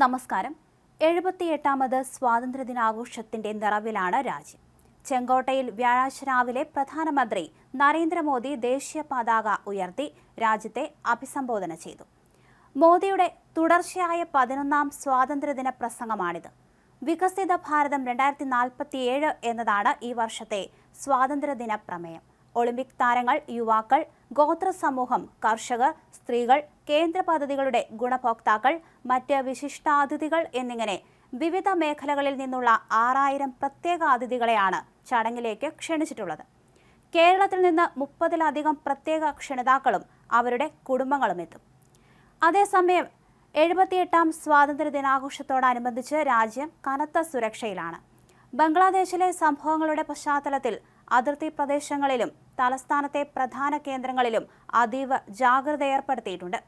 നമസ്കാരം. എഴുപത്തിയെട്ടാമത് സ്വാതന്ത്ര്യദിനാഘോഷത്തിന്റെ നിറവിലാണ് രാജ്യം. ചെങ്കോട്ടയിൽ വ്യാഴാഴ്ച രാവിലെ പ്രധാനമന്ത്രി നരേന്ദ്രമോദി ദേശീയ പതാക ഉയർത്തി രാജ്യത്തെ അഭിസംബോധന ചെയ്തു. മോദിയുടെ തുടർച്ചയായ പതിനൊന്നാം സ്വാതന്ത്ര്യദിന പ്രസംഗമാണിത്. വികസിത ഭാരതം രണ്ടായിരത്തി നാൽപ്പത്തിയേഴ് എന്നതാണ് ഈ വർഷത്തെ സ്വാതന്ത്ര്യദിന പ്രമേയം. ഒളിമ്പിക് താരങ്ങൾ യുവാക്കൾ ഗോത്ര സമൂഹം കർഷകർ സ്ത്രീകൾ കേന്ദ്ര പദ്ധതികളുടെ ഗുണഭോക്താക്കൾ മറ്റ് വിശിഷ്ടാതിഥികൾ എന്നിങ്ങനെ വിവിധ മേഖലകളിൽ നിന്നുള്ള ആറായിരം പ്രത്യേക അതിഥികളെയാണ് ചടങ്ങിലേക്ക് ക്ഷണിച്ചിട്ടുള്ളത്. കേരളത്തിൽ നിന്ന് മുപ്പതിലധികം പ്രത്യേക ക്ഷണിതാക്കളും അവരുടെ കുടുംബങ്ങളും എത്തും. അതേസമയം എഴുപത്തിയെട്ടാം സ്വാതന്ത്ര്യ ദിനാഘോഷത്തോടനുബന്ധിച്ച് രാജ്യം കനത്ത സുരക്ഷയിലാണ്. ബംഗ്ലാദേശിലെ സംഭവങ്ങളുടെ പശ്ചാത്തലത്തിൽ അതിർത്തി പ്രദേശങ്ങളിലും തലസ്ഥാനത്തെ പ്രധാന കേന്ദ്രങ്ങളിലും അതീവ ജാഗ്രത ഏർപ്പെടുത്തിയിട്ടുണ്ട്.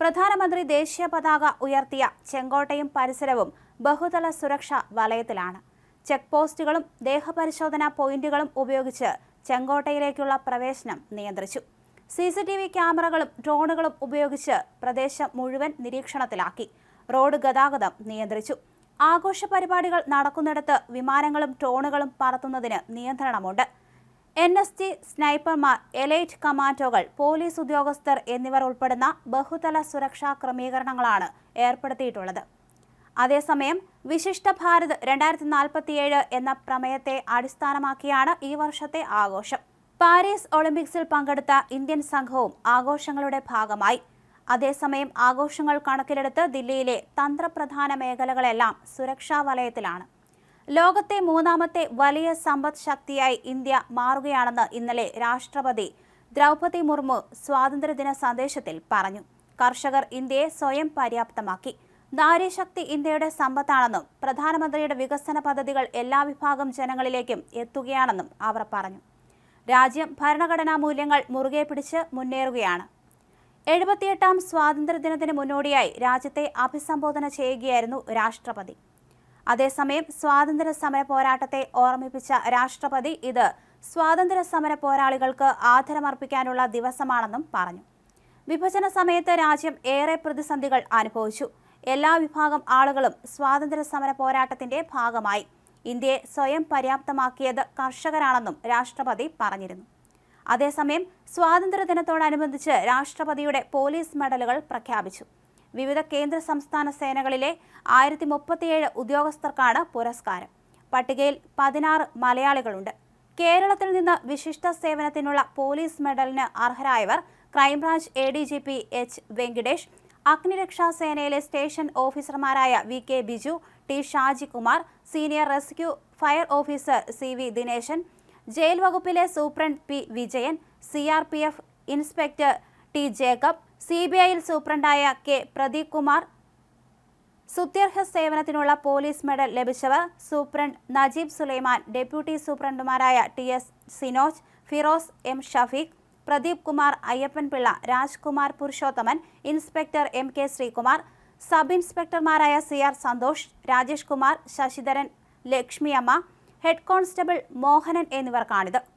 പ്രധാനമന്ത്രി ദേശീയ പതാക ഉയർത്തിയ ചെങ്കോട്ടയും പരിസരവും ബഹുതല സുരക്ഷ വലയത്തിലാണ്. ചെക്ക് പോസ്റ്റുകളും ദേഹപരിശോധനാ പോയിന്റുകളും ഉപയോഗിച്ച് ചെങ്കോട്ടയിലേക്കുള്ള പ്രവേശനം നിയന്ത്രിച്ചു. സി സി ടി വി ക്യാമറകളും ഡ്രോണുകളും ഉപയോഗിച്ച് പ്രദേശം മുഴുവൻ നിരീക്ഷണത്തിലാക്കി. റോഡ് ഗതാഗതം നിയന്ത്രിച്ചു. ആഘോഷ പരിപാടികൾ നടക്കുന്നിടത്ത് വിമാനങ്ങളും ഡ്രോണുകളും പറത്തുന്നതിന് നിയന്ത്രണമുണ്ട്. എൻ എസ് ജി സ്നൈപ്പർമാർ എലൈറ്റ് കമാൻഡോകൾ പോലീസ് ഉദ്യോഗസ്ഥർ എന്നിവർ ഉൾപ്പെടുന്ന ബഹുതല സുരക്ഷാ ക്രമീകരണങ്ങളാണ് ഏർപ്പെടുത്തിയിട്ടുള്ളത്. അതേസമയം വിശിഷ്ട ഭാരത് രണ്ടായിരത്തി നാൽപ്പത്തിയേഴ് എന്ന പ്രമേയത്തെ അടിസ്ഥാനമാക്കിയാണ് ഈ വർഷത്തെ ആഘോഷം. പാരീസ് ഒളിമ്പിക്സിൽ പങ്കെടുത്ത ഇന്ത്യൻ സംഘവും ആഘോഷങ്ങളുടെ ഭാഗമായി. അതേസമയം ആഘോഷങ്ങൾ കണക്കിലെടുത്ത് ദില്ലിയിലെ തന്ത്രപ്രധാന മേഖലകളെല്ലാം സുരക്ഷാ വലയത്തിലാണ്. ലോകത്തെ മൂന്നാമത്തെ വലിയ സമ്പദ് ശക്തിയായി ഇന്ത്യ മാറുകയാണെന്ന് ഇന്നലെ രാഷ്ട്രപതി ദ്രൗപതി മുർമു സ്വാതന്ത്ര്യദിന സന്ദേശത്തിൽ പറഞ്ഞു. കർഷകർ ഇന്ത്യയെ സ്വയം പര്യാപ്തമാക്കി. നാരീശക്തി ഇന്ത്യയുടെ സമ്പത്താണെന്നും പ്രധാനമന്ത്രിയുടെ വികസന പദ്ധതികൾ എല്ലാ വിഭാഗം ജനങ്ങളിലേക്കും എത്തുകയാണെന്നും അവർ പറഞ്ഞു. രാജ്യം ഭരണഘടനാ മൂല്യങ്ങൾ മുറുകെ പിടിച്ച് മുന്നേറുകയാണ്. എഴുപത്തിയെട്ടാം സ്വാതന്ത്ര്യദിനത്തിന് മുന്നോടിയായി രാജ്യത്തെ അഭിസംബോധന ചെയ്യുകയായിരുന്നു രാഷ്ട്രപതി. അതേസമയം സ്വാതന്ത്ര്യ സമര പോരാട്ടത്തെ ഓർമ്മിപ്പിച്ച രാഷ്ട്രപതി ഇത് സ്വാതന്ത്ര്യ സമര പോരാളികൾക്ക് ആദരമർപ്പിക്കാനുള്ള ദിവസമാണെന്നും പറഞ്ഞു. വിഭജന സമയത്ത് രാജ്യം ഏറെ പ്രതിസന്ധികൾ അനുഭവിച്ചു. എല്ലാ വിഭാഗം ആളുകളും സ്വാതന്ത്ര്യ സമര പോരാട്ടത്തിന്റെ ഭാഗമായി. ഇന്ത്യയെ സ്വയം പര്യാപ്തമാക്കിയത് കർഷകരാണെന്നും രാഷ്ട്രപതി പറഞ്ഞിരുന്നു. അതേസമയം സ്വാതന്ത്ര്യദിനത്തോടനുബന്ധിച്ച് രാഷ്ട്രപതിയുടെ പോലീസ് മെഡലുകൾ പ്രഖ്യാപിച്ചു. വിവിധ കേന്ദ്ര സംസ്ഥാന സേനകളിലെ ആയിരത്തി മുപ്പത്തിയേഴ് ഉദ്യോഗസ്ഥർക്കാണ് പുരസ്കാരം. പട്ടികയിൽ പതിനാറ് മലയാളികളുണ്ട്. കേരളത്തിൽ നിന്ന് വിശിഷ്ട സേവനത്തിനുള്ള പോലീസ് മെഡലിന് അർഹരായവർ crime branch A D G P H Venkitesh അഗ്നിരക്ഷാ സേനയിലെ സ്റ്റേഷൻ ഓഫീസർമാരായ V K Biju T Shajikumar senior rescue fire officer C V Dineshan jail വകുപ്പിലെ superintendent P Vijayan C R P F inspector T Jacob C B ഐയിൽ സൂപ്രണ്ടായ K Pradeep Kumar സുത്യർഹ സേവനത്തിനുള്ള police medal ലഭിച്ചവർ superintendent Najeeb Sulaiman deputy സൂപ്രണ്ടുമാരായ T S Sinoj Firoz M Shafeeq Pradeep Kumar Ayyappanpillai Rajkumar Purushothaman inspector M K Sreekumar sub ഇൻസ്പെക്ടർമാരായ C R Santhosh Rajesh Kumar Sasidharan Lakshmiyamma head constable Mohanan എന്നിവർക്കാണിത്.